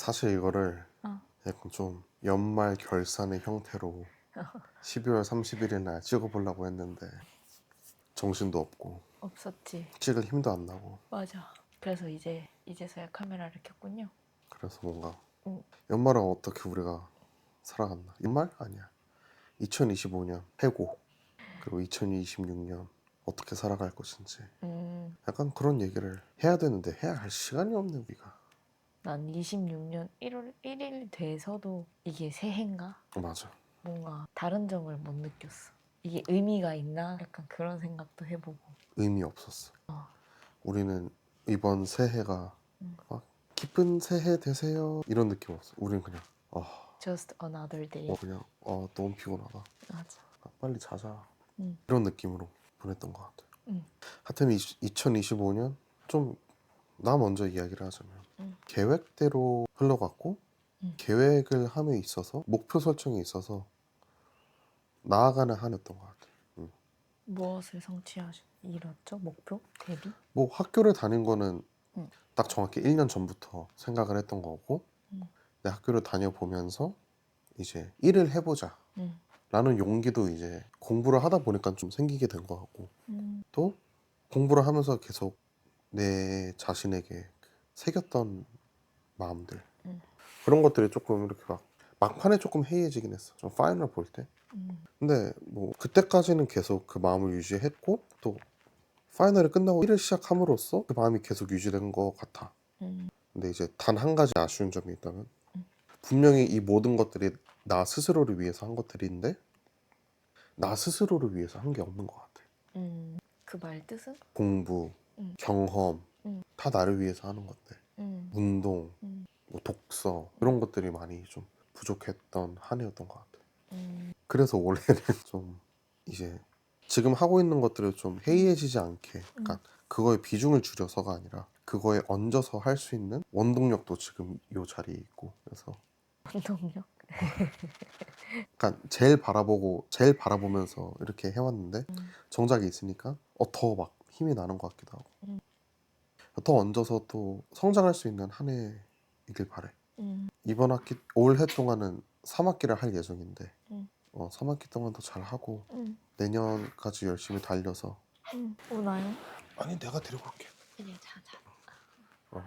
사실 이거를 어. 약간 좀 연말 결산의 형태로 12월 31일 날 찍어보려고 했는데 정신도 없고 없었지. 찍을 힘도 안 나고 맞아. 그래서 이제 이제서야 카메라를 켰군요. 그래서 뭔가 응. 연말은 어떻게 우리가 살아갔나 연말? 아니야 2025년 해고 그리고 2026년 어떻게 살아갈 것인지 음, 약간 그런 얘기를 해야 되는데 해야 할 시간이 없네 우리가 난 26년 1월 1일 돼서도 이게 새해인가? 어, 맞아 뭔가 다른 점을 못 느꼈어. 이게 의미가 있나? 약간 그런 생각도 해보고. 의미 없었어 어. 우리는 이번 새해가 응. 막 기쁜 새해 되세요 이런 느낌 없어 우리는 그냥 아 Just another day. 어, 그냥 어, 너무 피곤하다 맞아. 아, 빨리 자자 응. 이런 느낌으로 보냈던 것 같아요 응. 하여튼 2025년 좀 나 먼저 이야기를 하자면 응. 계획대로 흘러갔고 응. 계획을 함에 있어서 목표 설정에 있어서 나아가는 한 해였던 것 같아요 무엇을 성취하셨? 이뤘죠? 목표? 대비? 뭐 학교를 다닌 거는 응. 딱 정확히 1년 전부터 생각을 했던 거고 응. 내 학교를 다녀보면서 이제 일을 해보자 응. 라는 용기도 이제 공부를 하다 보니까 좀 생기게 된것 같고 음, 또 공부를 하면서 계속 내 자신에게 새겼던 마음들 음. 그런 것들이 조금 이렇게 막 막판에 조금 해이해지긴 했어 좀 파이널 볼 때 음, 근데 뭐 그때까지는 계속 그 마음을 유지했고 또 파이널이 끝나고 일을 시작함으로써 그 마음이 계속 유지된 것 같아 음, 근데 이제 단 한 가지 아쉬운 점이 있다면 음. 분명히 이 모든 것들이 나 스스로를 위해서 한 것들인데 나 스스로를 위해서 한 게 없는 것 같아 음. 그 말 뜻은? 공부, 음. 경험 음. 다 나를 위해서 하는 것들 음, 운동, 음, 뭐 독서 이런 것들이 많이 좀 부족했던 한 해였던 것 같아 음, 그래서 올해는 좀 이제 지금 하고 있는 것들을 좀 해이해지지 않게 그러니까 그거에 비중을 줄여서가 아니라 그거에 얹어서 할 수 있는 원동력도 지금 이 자리에 있고 그래서 운동력? 그러니까 제일 바라보고 제일 바라보면서 이렇게 해왔는데 음, 정작이 있으니까 어, 더 막 힘이 나는 것 같기도 하고 음. 더 얹어서 또 성장할 수 있는 한 해이길 바래 음, 이번 학기 올해 동안은 3학기를 할 예정인데 음. 어, 3학기 동안 더 잘하고 음, 내년까지 열심히 달려서 음. 오나요? 아니 내가 데리고 올게 그래, 자자. 어.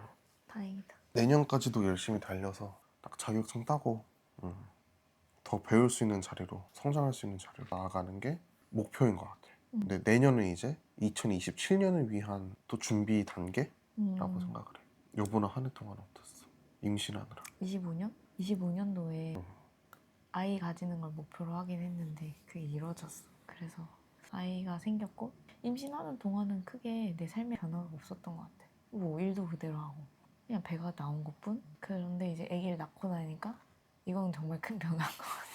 다행이다. 내년까지도 열심히 달려서 딱 자격증 따고 음, 더 배울 수 있는 자리로 성장할 수 있는 자리로 나아가는 게 목표인 것 같아 음. 근데 내년은 이제 2027년을 위한 또 준비 단계라고 음, 생각을 해 요번에 한 해 동안 어땠어? 임신하느라 25년? 25년도에 음. 아이 가지는 걸 목표로 하긴 했는데 그게 이루어졌어. 그래서 아이가 생겼고 임신하는 동안은 크게 내 삶에 변화가 없었던 것 같아. 뭐 일도 그대로 하고 그냥 배가 나온 것뿐. 그런데 이제 아기를 낳고 나니까 이건 정말 큰 변화인 것 같아.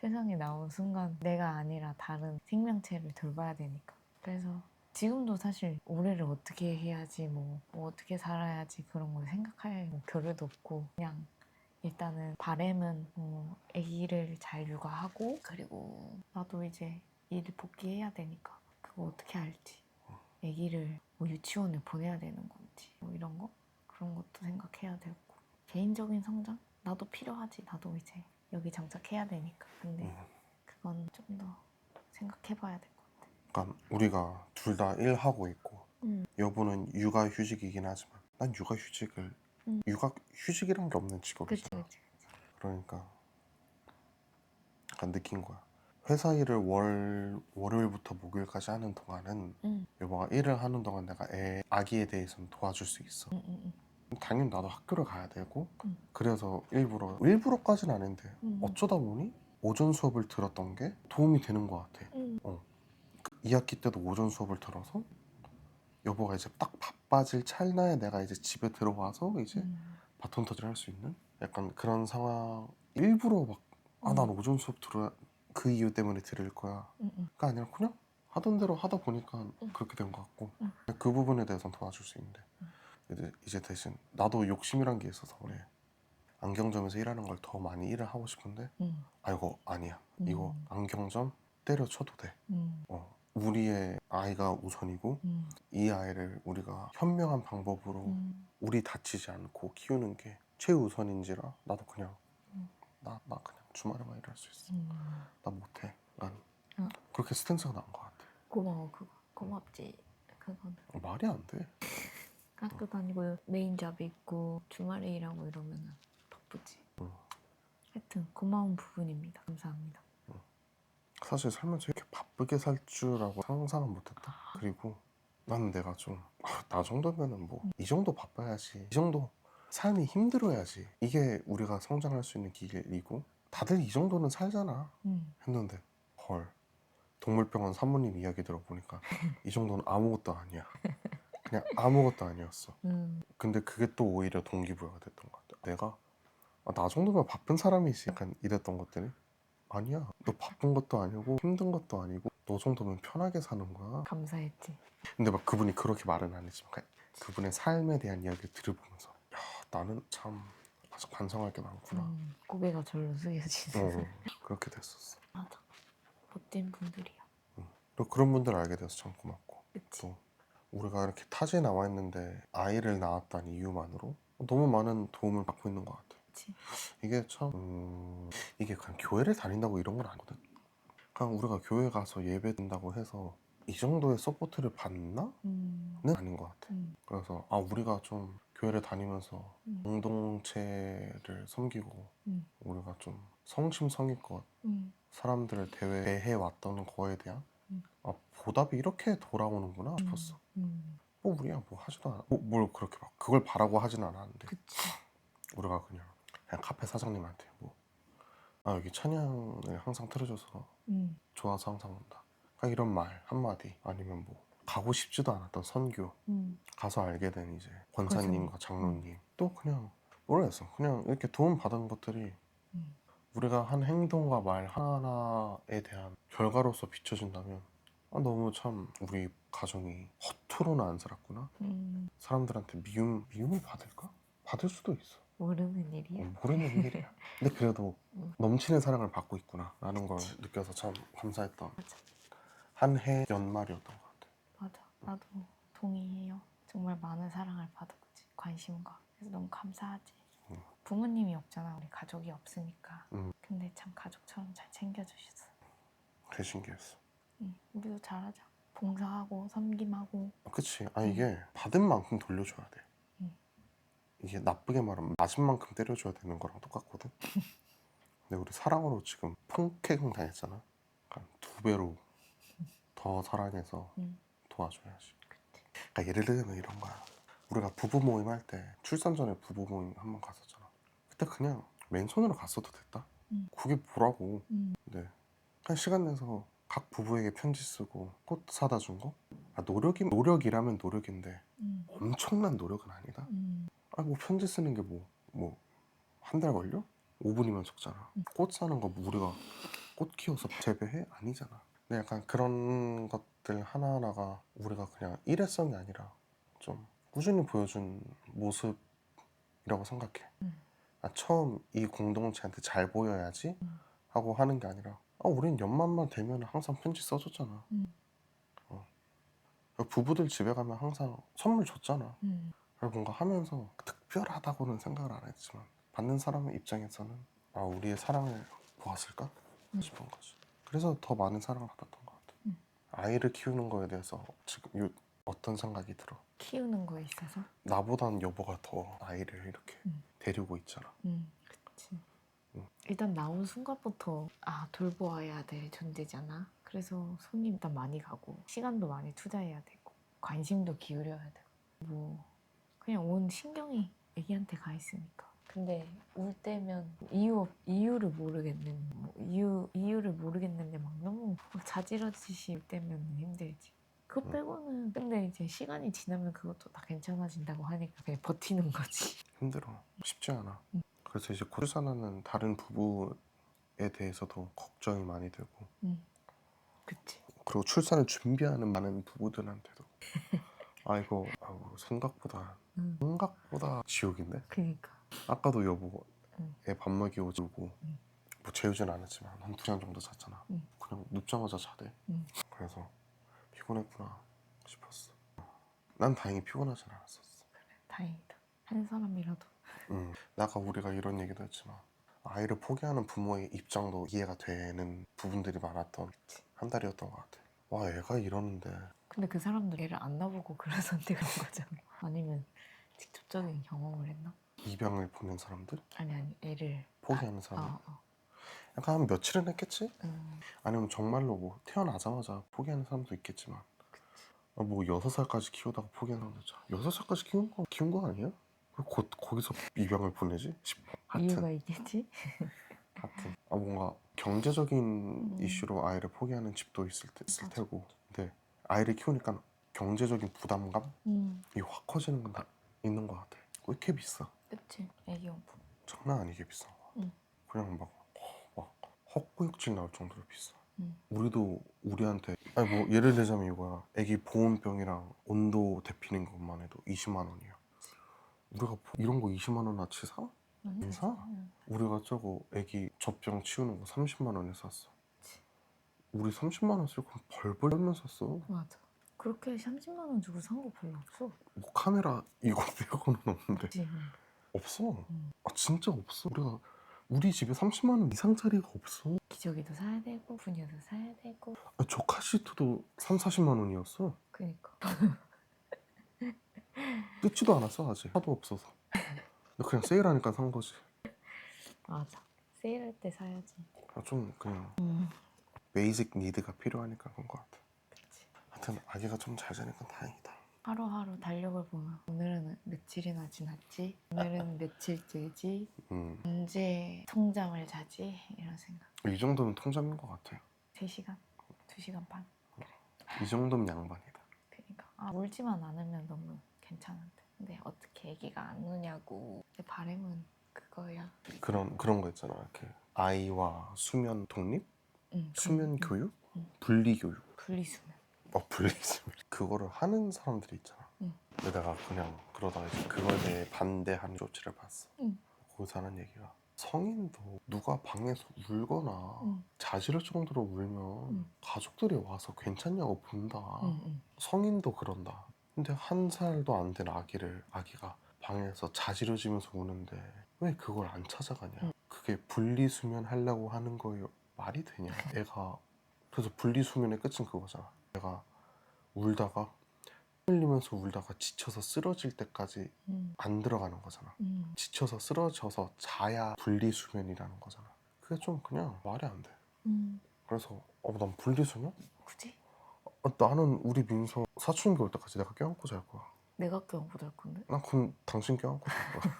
세상에 나온 순간 내가 아니라 다른 생명체를 돌봐야 되니까. 그래서 지금도 사실 올해를 어떻게 해야지 뭐, 뭐 어떻게 살아야지 그런 걸 생각할 뭐 겨를도 없고 그냥 일단은 바램은 뭐 아기를 잘 육아하고 그리고 나도 이제 일 복귀해야 되니까 그거 어떻게 할지? 아기를 뭐 유치원에 보내야 되는 건지 뭐 이런 거? 그런 것도 생각해야 되고. 개인적인 성장? 나도 필요하지. 나도 이제 여기 정착해야 되니까 근데 음. 그건 좀 더 생각해봐야 될 것 같아. 그러니까 우리가 둘 다 일하고 있고 음. 여보는 육아 휴직이긴 하지만 난 육아 휴직을 음. 육아 휴직이란 게 없는 그치 직업이잖아 그치. 그러니까 약간 느낀 거야. 회사 일을 월 월요일부터 목요일까지 하는 동안은 응. 여보가 일을 하는 동안 내가 애 아기에 대해서는 도와줄 수 있어. 응, 응, 응. 당연히 나도 학교를 가야 되고 응. 그래서 일부러 일부러까지는 아닌데 응, 어쩌다 보니 오전 수업을 들었던 게 도움이 되는 것 같아. 응. 이 학기 때도 오전 수업을 들어서 여보가 이제 딱 바빠질 찰나에 내가 이제 집에 들어와서 이제 응. 바톤 터치를 할 수 있는 약간 그런 상황 일부러 막 아난 음. 오전 수업 들어야 그 이유 때문에 들을 거야 응, 응. 가 아니라 그냥 하던 대로 하다 보니까 응. 그렇게 된 것 같고 응. 그 부분에 대해서는 도와줄 수 있는데 이제, 이제 대신 나도 욕심이란 게 있어서 그래 안경점에서 일하는 걸 더 많이 일을 하고 싶은데 응. 아 이거 아니야 이거 음. 안경점 때려쳐도 돼 응. 어, 우리의 아이가 우선이고 응. 이 아이를 우리가 현명한 방법으로 응. 우리 다치지 않고 키우는 게 최우선인지라 나도 그냥 음. 나, 나 그냥 주말에만 일할 수 있어 음. 나 못해 난 어. 그렇게 스탠스가 나은 것 같아 고마워 그거 고맙지 그거는 말이 안 돼 학교 다니고 메인 잡 있고 주말에 일하고 이러면은 바쁘지. 응. 하여튼 고마운 부분입니다. 감사합니다. 사실 살면서 이렇게 바쁘게 살 줄하고 상상은 못했다? 그리고 나는 내가 좀 나 정도면은 뭐 이 정도 바빠야지. 이 정도 삶이 힘들어야지. 이게 우리가 성장할 수 있는 길이고 다들 이 정도는 살잖아. 음. 했는데 헐. 동물병원 사모님 이야기 들어보니까 이 정도는 아무것도 아니야 그냥 아무것도 아니었어. 음. 근데 그게 또 오히려 동기부여가 됐던 것 같아. 내가 아, 나 정도면 바쁜 사람이지 약간 이랬던 것들이 아니야. 너 바쁜 것도 아니고 힘든 것도 아니고 너 정도면 편하게 사는 거야. 감사했지. 근데 막 그분이 그렇게 말은 안 했지만 그- 그분의 삶에 대한 이야기를 들어보면서 야 나는 참 아직 반성할 게 많구나. 음. 고개가 절로 숙여지는 어, 그렇게 됐었어. 맞아. 멋진 분들이야. 또 그런 분들 알게 돼서 참 고맙고. 그치. 또 우리가 이렇게 타지에 나와 있는데 아이를 낳았다는 이유만으로 너무 많은 도움을 받고 있는 것 같아. 그치 이게 참 음, 이게 그냥 교회를 다닌다고 이런 건 아니거든. 그냥 우리가 교회 가서 예배 드린다고 해서 이 정도의 서포트를 받나는 음. 아닌 것 같아. 음. 그래서 아 우리가 좀 교회를 다니면서 음. 공동체를 섬기고 음. 우리가 좀 성심성의껏 음. 사람들을 대해 왔던 거에 대한 음. 아, 보답이 이렇게 돌아오는구나 싶었어. 음. 뭐 우리야 뭐 하지도 않아. 뭐, 뭘 그렇게 막 그걸 바라고 하진 않았는데 그치 우리가 그냥 그냥 카페 사장님한테 뭐 아 여기 찬양을 항상 틀어줘서 음. 좋아서 항상 온다. 그냥 이런 말 한마디 아니면 뭐 가고 싶지도 않았던 선교 음. 가서 알게 된 이제 권사님과 권사님. 장로님 또 그냥 모르겠어. 그냥 이렇게 도움 받은 것들이 음. 우리가 한 행동과 말 하나하나에 대한 결과로서 비춰진다면 아, 너무 참 우리 가정이 허투루는 안 살았구나. 음. 사람들한테 미움 미움을 받을까? 받을 수도 있어. 모르는 일이야 어, 모르는 일이야. 근데 그래도 음. 넘치는 사랑을 받고 있구나라는 걸 그치. 느껴서 참 감사했던 맞아. 한 해 연말이었던 것 같아. 맞아. 나도 동의해요. 정말 많은 사랑을 받았지. 관심과. 그래서 너무 감사하지. 음. 부모님이 없잖아. 우리 가족이 없으니까. 음. 근데 참 가족처럼 잘 챙겨주셨어. 그게 신기했어. 응. 우리도 잘하자. 봉사하고 섬김하고. 그치. 아 이게 받은 만큼 돌려줘야 돼. 음. 이게 나쁘게 말하면 맞은 만큼 때려줘야 되는 거랑 똑같거든. 근데 우리 사랑으로 지금 폭행 당했잖아. 그러니까 두 배로 더 사랑해서 음. 도와줘야지. 그러니까 예를 들면 이런 거야. 우리가 부부 모임 할 때 출산 전에 부부 모임 한 번 갔었잖아. 그때 그냥 맨손으로 갔어도 됐다. 음. 그게 뭐라고. 음. 근데 그냥 시간 내서 각 부부에게 편지 쓰고 꽃 사다 준 거? 아, 노력이 노력이라면 노력인데 음. 엄청난 노력은 아니다. 음. 아, 뭐 편지 쓰는 게 뭐 뭐 한 달 걸려? 5분이면 적잖아. 음. 꽃 사는 거뭐 우리가 꽃 키워서 재배해? 아니잖아. 근데 약간 그런 것들 하나하나가 우리가 그냥 일회성이 아니라 좀 꾸준히 보여준 모습이라고 생각해. 음. 아, 처음 이 공동체한테 잘 보여야지 음. 하고 하는 게 아니라 아, 우린 연말만 되면 항상 편지 써줬잖아. 음. 어. 부부들 집에 가면 항상 선물 줬잖아. 음. 뭔가 하면서 특별하다고는 생각을 안 했지만 받는 사람의 입장에서는 아 우리의 사랑을 보았을까 음. 싶은 거지. 그래서 더 많은 사랑을 받았던 것 같아. 음. 아이를 키우는 거에 대해서 지금 요- 어떤 생각이 들어? 키우는 거에 있어서. 나보단 여보가 더 아이를 이렇게 음. 데리고 있잖아. 음. 그치. 음. 일단 나온 순간부터 아 돌보아야 될 존재잖아. 그래서 손이 일단 많이 가고 시간도 많이 투자해야 되고 관심도 기울여야 되고 뭐 그냥 온 신경이 애기한테 가 있으니까. 근데 울 때면 이유 없- 이유를 모르겠는 뭐 이유 이유를 모르겠는데 막 너무 막 자지러지시 울 때면 힘들지. 그거 음. 빼고는 근데 이제 시간이 지나면 그것도 다 괜찮아진다고 하니까 그냥 버티는 거지. 힘들어. 쉽지 않아. 음. 그래서 이제 곧 출산하는 다른 부부에 대해서도 걱정이 많이 되고 음. 그치. 그리고 출산을 준비하는 많은 부부들한테도 아이고 아이고 생각보다 음. 생각보다 지옥인데 그니까. 아까도 여보 응. 애밥 먹이고 주고 응. 뭐 재우진 않았지만 한 두 시간 정도 잤잖아 응. 그냥 눕자마자 자대 응. 그래서 피곤했구나 싶었어 난 다행히 피곤하진 않았었어 다행이다. 한 사람이라도 음, 아까 우리가 이런 얘기도 했지만 아이를 포기하는 부모의 입장도 이해가 되는 부분들이 많았던 한 달이었던 것 같아. 와, 애가 이러는데 근데 그 사람들 애를 안 낳아보고 그런 선택을 한 거잖아 아니면 직접적인 경험을 했나? 입양을 보낸 사람들, 아니 아니 애를 포기하는 사람들, 어, 어. 약간 한 며칠은 했겠지? 음, 아니면 정말로 뭐 태어나자마자 포기하는 사람도 있겠지만 아, 뭐 여섯 살까지 키우다가 포기하는 사람도 있잖아. 여섯 살까지 키운 거 키운 거 아니야? 왜곧 거기서 입양을 보내지? 싶어. 이유가 하여튼 있겠지? 하여튼 아 뭔가 경제적인 음. 이슈로 아이를 포기하는 집도 있을, 테, 있을 맞아. 테고 근데 아이를 키우니까 경제적인 부담감이 음, 확 커지는 건 다 있는 것 같아 왜 이렇게 비싸? 그치 애기용품 장난 아니게 비싼 거야 음. 그냥 막, 막 헛구역질 나올 정도로 비싸 음. 우리도 우리한테 아니 뭐 예를 들자면 이거야 애기 보온병이랑 온도 데피는 것만 해도 20만 원이야 우리가 보- 이런 거 20만 원어치 사? 아니, 인사? 음. 우리가 저거 애기 젖병 치우는 거 30만 원에 샀어. 그치. 우리 30만 원 쓰고 벌벌 떨면서 샀어. 맞아 그렇게 30만 원 주고 산 거 별로 없어 뭐 카메라 이거 빼고는 없는데 그치? 음. 없어. 음. 아 진짜 없어. 우리가 우리 집에 30만 원 이상짜리가 없어. 기저귀도 사야 되고 분유도 사야 되고 아, 조카 시트도 3, 40만 원이었어. 그니까 뜯지도 않았어 아직. 하도 없어서. 그냥 세일하니까 산 거지. 맞아 세일할 때 사야지 아, 좀 그냥 음. 베이직 니드가 필요하니까 그런 것 같아. 그치 하여튼 아기가 좀잘 되니까 다행이다. 하루하루 달력을 보면 오늘은 며칠이나 지났지 오늘은 며칠째지 음, 언제 통잠을 자지 이런 생각 이 정도면 통장인 것 같아. 3시간? 2시간 반? 이 정도면 양반이다. 그러니까 아, 울지만 않으면 너무 괜찮은데 근데 어떻게 아기가 안 우냐고 내 바람은 그거야 그런 그런 거 있잖아. 이렇게 아이와 수면 독립, 응, 수면 그- 교육, 응. 분리 교육. 분리수면 어 분리수면 그거를 하는 사람들이 있잖아. 응. 근데 내가 그냥 그러다가 이제 그거에 대해 반대하는 조치를 봤어. 응. 거기서 하는 얘기가 성인도 누가 방에서 울거나 응. 자지를 정도로 울면 응. 가족들이 와서 괜찮냐고 본다. 응, 응. 성인도 그런다. 근데 한 살도 안 된 아기를 아기가 방에서 자지러지면서 우는데 왜 그걸 안 찾아가냐? 응. 그게 분리수면 하려고 하는 거에 말이 되냐? 애가 그래서 분리수면의 끝은 그거잖아. 애가 울다가 흘리면서 울다가 지쳐서 쓰러질 때까지 응. 안 들어가는 거잖아. 응. 지쳐서 쓰러져서 자야 분리수면이라는 거잖아. 그게 좀 그냥 말이 안 돼. 응. 그래서 어, 난 분리수면? 굳이? 어, 나는 우리 민서 사춘기 올 때까지 내가 껴안고 잘 거야. 내가 껴안고 잘 건데? 난 그럼 당신 껴안고 잘 거야.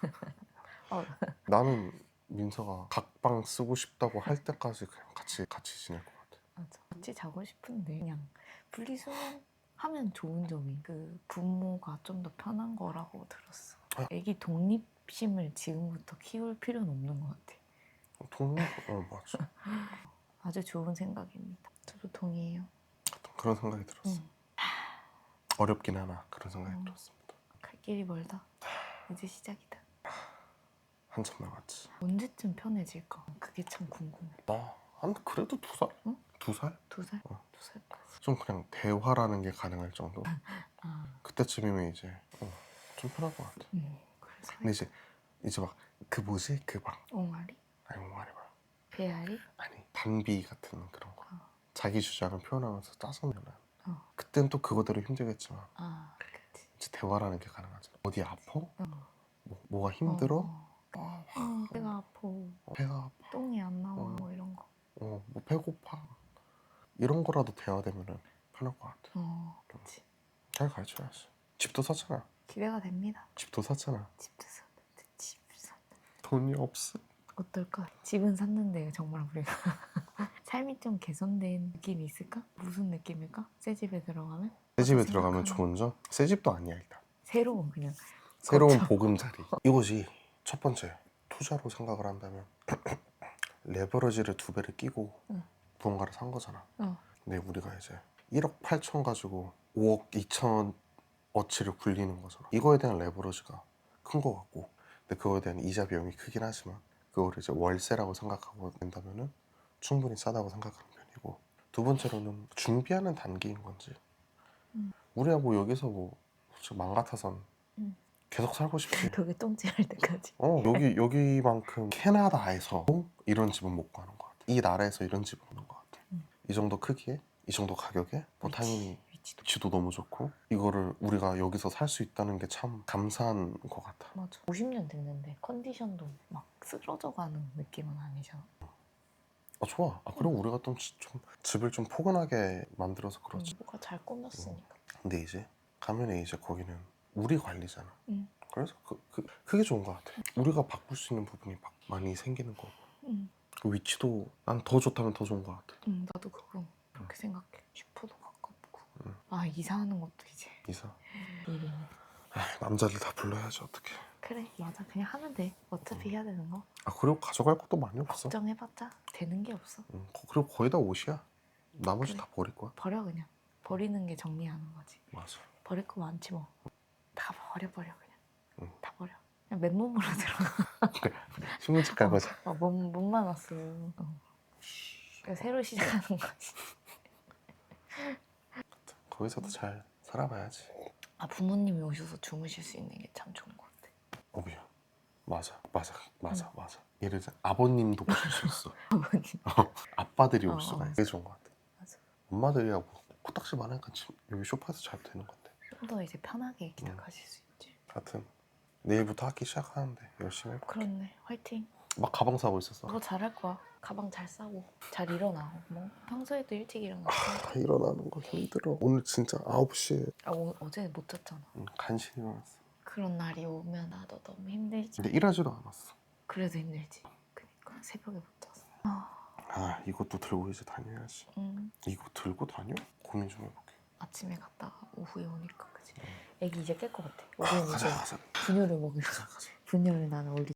어. 나는 민서가 각방 쓰고 싶다고 할 때까지 그냥 같이 같이 지낼 것 같아. 맞아. 같이 자고 싶은데 그냥 분리수면 하면 좋은 점이 그 부모가 좀 더 편한 거라고 들었어. 아. 애기 독립심을 지금부터 키울 필요는 없는 것 같아. 독립, 어 맞아. 아주 좋은 생각입니다. 저도 동의해요. 그런 생각이 들었어. 응. 어렵긴 하나 그런 생각이 음. 들었습니다. 갈 길이 멀다. 이제 시작이다. 한참 남았지. 언제쯤 편해질까? 그게 참 궁금해. 나한 그래도 두 살? 응? 두 살? 두 살? 어. 두 살까지. 좀 그냥 대화라는 게 가능할 정도. 아, 그때쯤이면 이제 어, 좀 편할 것 같아. 음. 그래서 근데 이제 이제 막 그 뭐지 그막 옹알이? 아니 뭐 말해봐. 배알이? 아니 단비 같은 그런 거. 어. 자기 주장을 표현하면서 짜증내는. 어. 그땐 또 그거대로 힘들겠지만 아, 그치. 이제 대화라는 게 가능하잖아. 어디 아파? 어. 뭐, 뭐가 힘들어? 어, 어, 어, 배가 아파. 어, 배가 아파. 똥이 안 나와. 어. 뭐 이런 거. 어, 뭐 배고파. 이런 거라도 대화되면은 편할 것 같아. 어, 그치. 잘 가르쳐야지. 집도 샀잖아. 기대가 됩니다. 집도 샀잖아. 집도 샀는데 집 샀는데 돈이 없어. 어떨까? 집은 샀는데 정말 우리가 삶이 좀 개선된 느낌이 있을까? 무슨 느낌일까? 새 집에 들어가면 새 집에 들어가면? 좋은 점? 새 집도 아니야 일단. 새로운 그냥 새로운 거쳐. 보금자리. 이거지. 첫 번째 투자로 생각을 한다면 레버러지를 두 배를 끼고 응. 무언가를 산 거잖아. 어. 근데 우리가 이제 1억 8천 가지고 5억 2천 어치를 굴리는 거잖아. 이거에 대한 레버러지가 큰 거 같고, 근데 그거에 대한 이자 비용이 크긴 하지만 그거를 이제 월세라고 생각하고 된다면은 충분히 싸다고 생각하는 편이고. 두 번째로는 준비하는 단계인 건지. 음. 우리야 뭐 여기서 뭐맘 같아선 음. 계속 살고 싶지. 벽에 똥질할 때까지. 어 여기 여기만큼 캐나다에서 이런 집은 못 구하는 것 같아. 이 나라에서 이런 집은 없는 것 같아. 음. 이 정도 크기에 이 정도 가격에 뭐 위치, 당연히 위치도 위치도 너무 좋고 이거를 우리가 여기서 살 수 있다는 게 참 감사한 것 같아. 맞아. 50년 됐는데 컨디션도 막 쓰러져 가는 느낌은 아니잖아. 아 좋아. 아 그리고 우리가 좀, 지- 좀 집을 좀 포근하게 만들어서 그렇지. 뭐가 잘 꾸몄으니까. 근데 이제 가면에 이제 거기는 우리 관리잖아. 응. 그래서 그, 그 그게 좋은 것 같아. 우리가 바꿀 수 있는 부분이 막 많이 생기는 거고 응. 그 위치도 난 더 좋다면 더 좋은 것 같아. 응, 나도 그거 그렇게 생각해. 슈퍼도 가깝고. 응. 아 이사하는 것도 이제 이사. 아, 남자들 다 불러야지 어떻게. 그래 맞아 그냥 하면 돼. 어차피 해야 되는 거. 아 그리고 가져갈 것도 많이 없어. 걱정해봤자 되는 게 없어. 응. 거- 그리고 거의 다 옷이야. 나머지 그래. 다 버릴 거야. 버려 그냥. 버리는 게 정리하는 거지. 맞아. 버릴 거 많지 뭐. 다 버려 버려 그냥. 응. 다 버려. 그냥 맨몸으로 들어가. 신문지 가보자. 아, 몸, 몸만 왔어. 어. 그러니까 새로 시작하는 거지. 거기서도 잘 살아봐야지. 아 부모님이 오셔서 주무실 수 있는 게 참 좋은 것 같아. 어 미안. 맞아, 맞아, 맞아, 맞아. 예를 들어 아버님도 오실 수 있어. 아버님. 아빠들이 어, 올 수가 어. 있어. 그게 좋은 것 같아. 맞아. 엄마들이야 뭐 코딱지 많으니까 지- 여기 소파에서 잘 되는 건데. 좀 더 이제 편하게 기탁하실 수 있지. 하여튼 내일부터 학기 시작하는데 열심히 해볼게. 그렇네. 화이팅. 막 가방 사고 있었어. 너 잘할 거야. 가방 잘 싸고 잘 일어나고 뭐 평소에도 일찍 일어나고. 아, 일어나는 거 힘들어. 오늘 진짜 9시에 아 오, 어제 못 잤잖아. 간신히 일어났어. 그런 날이 오면 나도 너무 힘들지. 근데 일하지도 않았어. 그래도 힘들지. 그니까 새벽에 못 잤어. 아, 아 이것도 들고 이제 다녀야지. 음. 이거 들고 다녀? 고민 좀 해볼게. 아침에 갔다가 오후에 오니까 그지. 애기 이제 깰 것 같아. 우리는 가자 이제 가자 분유를 먹으려. 가자. 분유를 나는 우리